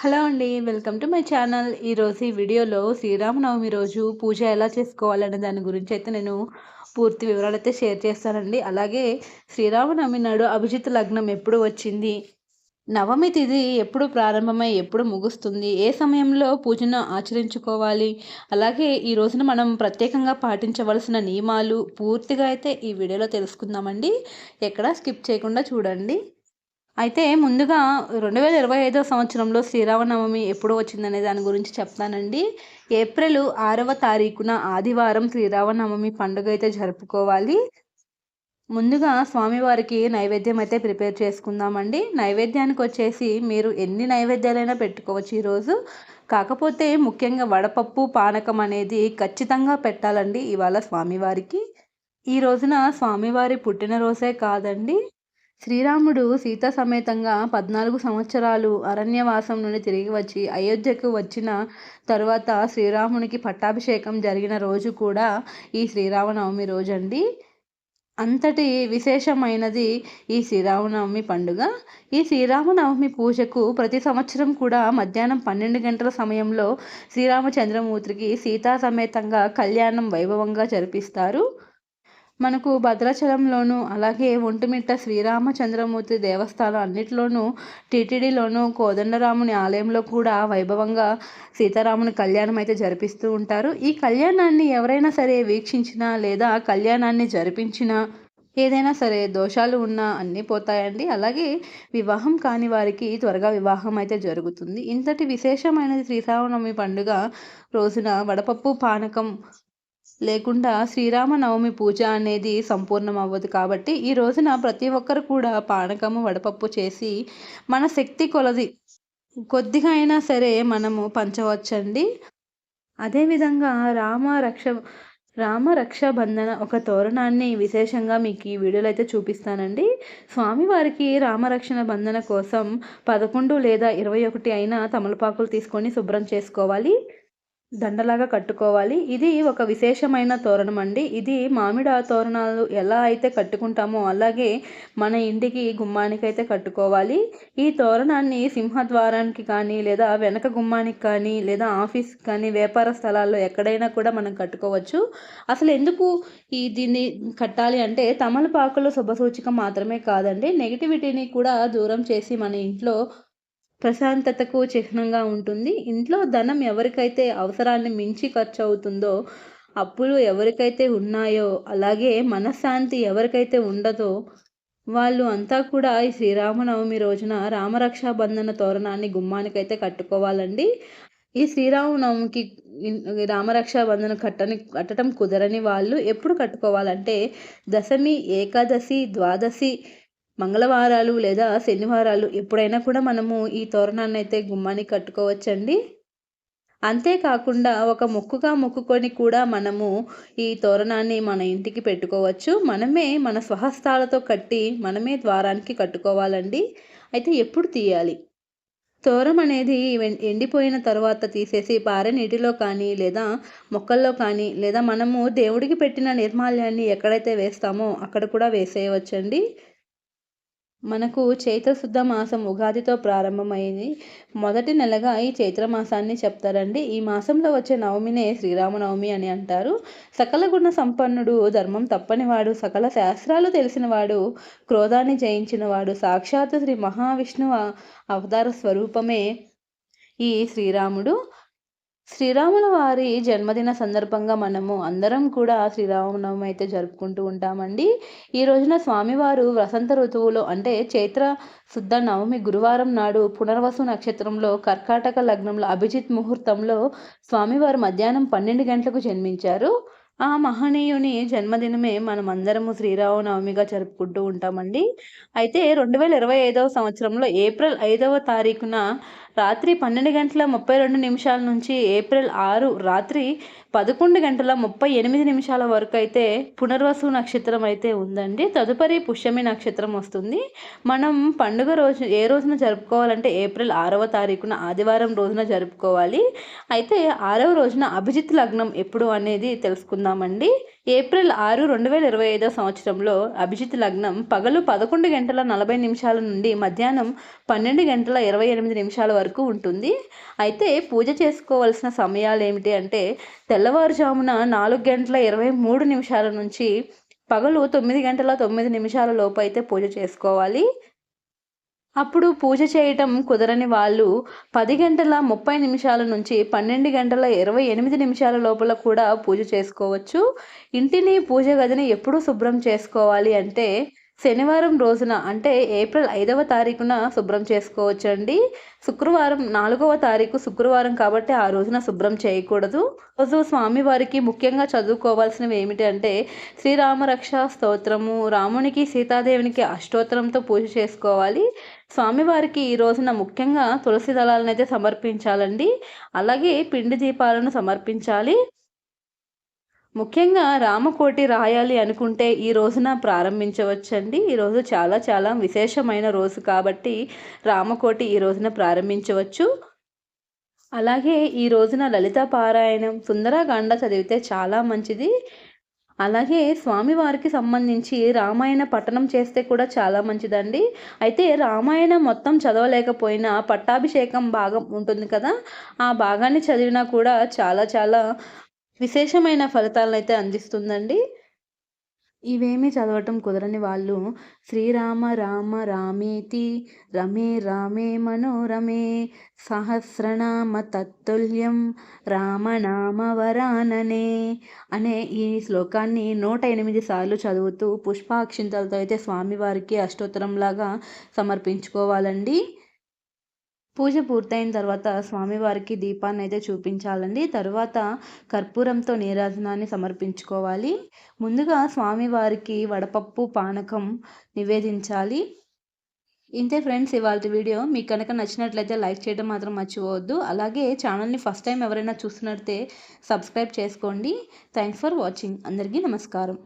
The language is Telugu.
హలో అండి వెల్కమ్ టు మై ఛానల్. ఈరోజు ఈ వీడియోలో శ్రీరామనవమి రోజు పూజ ఎలా చేసుకోవాలనే దాని గురించి అయితే నేను పూర్తి వివరాలు అయితే షేర్ చేస్తానండి. అలాగే శ్రీరామనవమి నాడు అభిజిత్ లగ్నం ఎప్పుడు వచ్చింది నవమి తిథి ఎప్పుడు ప్రారంభమై ఎప్పుడు ముగుస్తుంది ఏ సమయంలో పూజను ఆచరించుకోవాలి అలాగే ఈ రోజున మనం ప్రత్యేకంగా పాటించవలసిన నియమాలు పూర్తిగా అయితే ఈ వీడియోలో తెలుసుకుందామండి. ఎక్కడా స్కిప్ చేయకుండా చూడండి. అయితే ముందుగా రెండు వేల ఇరవై ఐదో సంవత్సరంలో శ్రీరామనవమి ఎప్పుడు వచ్చిందనే దాని గురించి చెప్తానండి. ఏప్రిల్ ఆరవ తారీఖున ఆదివారం శ్రీరామనవమి పండుగ అయితే జరుపుకోవాలి. ముందుగా స్వామివారికి నైవేద్యం అయితే ప్రిపేర్ చేసుకుందామండి. నైవేద్యానికి వచ్చేసి మీరు ఎన్ని నైవేద్యాలైనా పెట్టుకోవచ్చు ఈరోజు కాకపోతే ముఖ్యంగా వడపప్పు పానకం అనేది ఖచ్చితంగా పెట్టాలండి ఇవాళ స్వామివారికి. ఈ రోజున స్వామివారి పుట్టినరోజే కాదండి. శ్రీరాముడు సీత సమేతంగా పద్నాలుగు సంవత్సరాలు అరణ్యవాసం నుండి తిరిగి వచ్చి అయోధ్యకు వచ్చిన తరువాత శ్రీరామునికి పట్టాభిషేకం జరిగిన రోజు కూడా ఈ శ్రీరామనవమి రోజు అండి అంతటి విశేషమైనది ఈ శ్రీరామనవమి పండుగ. ఈ శ్రీరామనవమి పూజకు ప్రతి సంవత్సరం కూడా మధ్యాహ్నం పన్నెండు గంటల సమయంలో శ్రీరామచంద్రమూర్తికి సీతా సమేతంగా కళ్యాణం వైభవంగా జరిపిస్తారు. మనకు భద్రాచలంలోనూ అలాగే ఒంటిమిట్ట శ్రీరామచంద్రమూర్తి దేవస్థానం అన్నిటిలోనూ టీటీడీలోనూ కోదండరాముని ఆలయంలో కూడా వైభవంగా సీతారాముని కళ్యాణం అయితే జరిపిస్తూ ఉంటారు. ఈ కళ్యాణాన్ని ఎవరైనా సరే వీక్షించినా లేదా కళ్యాణాన్ని జరిపించినా ఏదైనా సరే దోషాలు ఉన్నా అన్నీ పోతాయండి. అలాగే వివాహం కాని వారికి త్వరగా వివాహం అయితే జరుగుతుంది. ఇంతటి విశేషమైనది శ్రీరామనవమి పండుగ రోజున వడపప్పు పానకం లేకుండా శ్రీరామనవమి పూజ అనేది సంపూర్ణం అవ్వదు కాబట్టి ఈ రోజున ప్రతి ఒక్కరు కూడా పానకము వడపప్పు చేసి మన శక్తి కొలది. కొద్దిగా అయినా సరే మనము పంచవచ్చండి. అదేవిధంగా రామ రక్ష రామ రక్షాబంధన ఒక తోరణాన్ని విశేషంగా మీకు ఈ వీడియోలో అయితే చూపిస్తానండి. స్వామివారికి రామరక్షణ బంధన కోసం పదకొండు లేదా ఇరవై ఒకటి అయినా తమలపాకులు తీసుకొని శుభ్రం చేసుకోవాలి. దండలాగా కట్టుకోవాలి. ఇది ఒక విశేషమైన తోరణం అండి ఇది మామిడి తోరణాలు ఎలా అయితే కట్టుకుంటామో అలాగే మన ఇంటికి గుమ్మానికి అయితే కట్టుకోవాలి. ఈ తోరణాన్ని సింహద్వారానికి కానీ లేదా వెనక గుమ్మానికి కానీ లేదా ఆఫీస్కి కానీ వ్యాపార స్థలాల్లో ఎక్కడైనా కూడా మనం కట్టుకోవచ్చు. అసలు ఎందుకు ఈ దీన్ని కట్టాలి అంటే తమలపాకులు శుభసూచిక మాత్రమే కాదండి. నెగిటివిటీని కూడా దూరం చేసి మన ఇంట్లో ప్రశాంతతకు చిహ్నంగా ఉంటుంది. ఇంట్లో ధనం ఎవరికైతే అవసరాన్ని మించి ఖర్చు అవుతుందో అప్పులు ఎవరికైతే ఉన్నాయో అలాగే మనశ్శాంతి ఎవరికైతే ఉండదో వాళ్ళు అంతా కూడా ఈ శ్రీరామనవమి రోజున రామరక్షా బంధన తోరణాన్ని గుమ్మానికైతే కట్టుకోవాలండి. ఈ శ్రీరామనవమికి రామరక్షా బంధన కట్టని కట్టడం కుదరని వాళ్ళు ఎప్పుడు కట్టుకోవాలంటే దశమి ఏకాదశి ద్వాదశి మంగళవారాలు లేదా శనివారాలు ఎప్పుడైనా కూడా మనము ఈ తోరణాన్ని అయితే గుమ్మానికి కట్టుకోవచ్చండి. అంతేకాకుండా ఒక మొక్కుగా మొక్కుకొని కూడా మనము ఈ తోరణాన్ని మన ఇంటికి పెట్టుకోవచ్చు. మనమే మన స్వహస్తాలతో కట్టి మనమే ద్వారానికి కట్టుకోవాలండి. అయితే ఎప్పుడు తీయాలి? తోరం అనేది ఎండిపోయిన తర్వాత తీసేసి పారే నీటిలో కానీ లేదా మొక్కల్లో కానీ లేదా మనము దేవుడికి పెట్టిన నిర్మాల్యాన్ని ఎక్కడైతే వేస్తామో అక్కడ కూడా వేసేయవచ్చండి. మనకు చైత్రశుద్ధ మాసం ఉగాదితో ప్రారంభమైంది. మొదటి నెలగా ఈ చైత్ర మాసాన్ని చెప్తారండి. ఈ మాసంలో వచ్చే నవమినే శ్రీరామనవమి అని అంటారు. సకల గుణ సంపన్నుడు ధర్మం తప్పనివాడు. సకల శాస్త్రాలు తెలిసినవాడు క్రోధాన్ని జయించినవాడు. సాక్షాత్ శ్రీ మహావిష్ణువు అవతార స్వరూపమే ఈ శ్రీరాముడు. శ్రీరాముల వారి జన్మదిన సందర్భంగా మనము అందరం కూడా శ్రీరామనవమి అయితే జరుపుకుంటూ ఉంటామండి. ఈ రోజున స్వామివారు వసంత ఋతువులో అంటే చైత్ర శుద్ధ నవమి గురువారం నాడు పునర్వసు నక్షత్రంలో కర్కాటక లగ్నంలో అభిజిత్ ముహూర్తంలో స్వామివారు మధ్యాహ్నం పన్నెండు గంటలకు జన్మించారు. ఆ మహనీయుని జన్మదినమే మనం అందరము శ్రీరామనవమిగా జరుపుకుంటూ ఉంటామండి. అయితే రెండు వేల ఇరవై ఐదవ సంవత్సరంలో ఏప్రిల్ ఐదవ తారీఖున రాత్రి పన్నెండు గంటల ముప్పై రెండు నిమిషాల నుంచి ఏప్రిల్ ఆరు రాత్రి పదకొండు గంటల ముప్పై ఎనిమిది నిమిషాల వరకు అయితే పునర్వసు నక్షత్రం అయితే ఉందండి. తదుపరి పుష్యమి నక్షత్రం వస్తుంది. మనం పండుగ రోజు ఏ రోజున జరుపుకోవాలంటే ఏప్రిల్ ఆరవ తారీఖున ఆదివారం రోజున జరుపుకోవాలి. అయితే ఆరవ రోజున అభిజిత్ లగ్నం ఎప్పుడు అనేది తెలుసుకుందామండి. ఏప్రిల్ ఆరు రెండు వేల ఇరవై ఐదో సంవత్సరంలో అభిజిత్ లగ్నం పగలు పదకొండు గంటల నలభై నిమిషాల నుండి మధ్యాహ్నం పన్నెండు గంటల ఇరవై ఎనిమిది నిమిషాల వరకు ఉంటుంది. అయితే పూజ చేసుకోవాల్సిన సమయాలు ఏమిటి అంటే తెల్లవారుజామున నాలుగు గంటల ఇరవై మూడు నిమిషాల నుంచి పగలు తొమ్మిది గంటల తొమ్మిది నిమిషాల లోపు అయితే పూజ చేసుకోవాలి. అప్పుడు పూజ చేయటం కుదరని వాళ్ళు పది గంటల ముప్పై నిమిషాల నుంచి పన్నెండు గంటల ఇరవై ఎనిమిది నిమిషాల లోపల కూడా పూజ చేసుకోవచ్చు. ఇంటిని పూజ గదిని ఎప్పుడు శుభ్రం చేసుకోవాలి అంటే శనివారం రోజున అంటే ఏప్రిల్ ఐదవ తారీఖున శుభ్రం చేసుకోవచ్చండి. శుక్రవారం నాలుగవ తారీఖు శుక్రవారం కాబట్టి ఆ రోజున శుభ్రం చేయకూడదు. రోజు స్వామివారికి ముఖ్యంగా చదువుకోవాల్సినవి ఏమిటి అంటే శ్రీరామరక్ష స్తోత్రము రామునికి సీతాదేవునికి అష్టోత్తరంతో పూజ చేసుకోవాలి. స్వామివారికి ఈ రోజున ముఖ్యంగా తులసి దళాలను అయితే సమర్పించాలండి. అలాగే పిండి దీపాలను సమర్పించాలి. ముఖ్యంగా రామకోటి రాయాలి అనుకుంటే ఈ రోజున ప్రారంభించవచ్చండి. ఈరోజు చాలా చాలా విశేషమైన రోజు కాబట్టి రామకోటి ఈ రోజున ప్రారంభించవచ్చు. అలాగే ఈ రోజున లలిత పారాయణం సుందరకాండ చదివితే చాలా మంచిది. అలాగే స్వామివారికి సంబంధించి రామాయణ పఠనం చేస్తే కూడా చాలా మంచిదండి. అయితే రామాయణం మొత్తం చదవలేకపోయినా పట్టాభిషేకం భాగం ఉంటుంది కదా ఆ భాగాన్ని చదివినా కూడా చాలా చాలా విశేషమైన ఫలితాలను అయితే అందిస్తుందండి. ఇవేమీ చదవటం కుదరని వాళ్ళు శ్రీరామ రామ రామేతి రమే రామే మనోరమే సహస్రనామ తత్తుల్యం రామనామ వరాననే అనే ఈ శ్లోకాన్ని నూట ఎనిమిది సార్లు చదువుతూ పుష్పాక్షింతలతో అయితే స్వామివారికి అష్టోత్తరంలాగా సమర్పించుకోవాలండి. పూజ పూర్తయిన తర్వాత స్వామివారికి దీపాన్ని అయితే చూపించాలండి. తర్వాత కర్పూరంతో నీరాజనాన్ని సమర్పించుకోవాలి. ముందుగా స్వామివారికి వడపప్పు పానకం నివేదించాలి. ఇంతే ఫ్రెండ్స్ ఇవాళ వీడియో మీకు కనుక నచ్చినట్లయితే లైక్ చేయడం మాత్రం మర్చిపోవద్దు. అలాగే ఛానల్ని ఫస్ట్ టైం ఎవరైనా చూస్తున్నట్టే సబ్స్క్రైబ్ చేసుకోండి. Thanks for watching. అందరికీ నమస్కారం.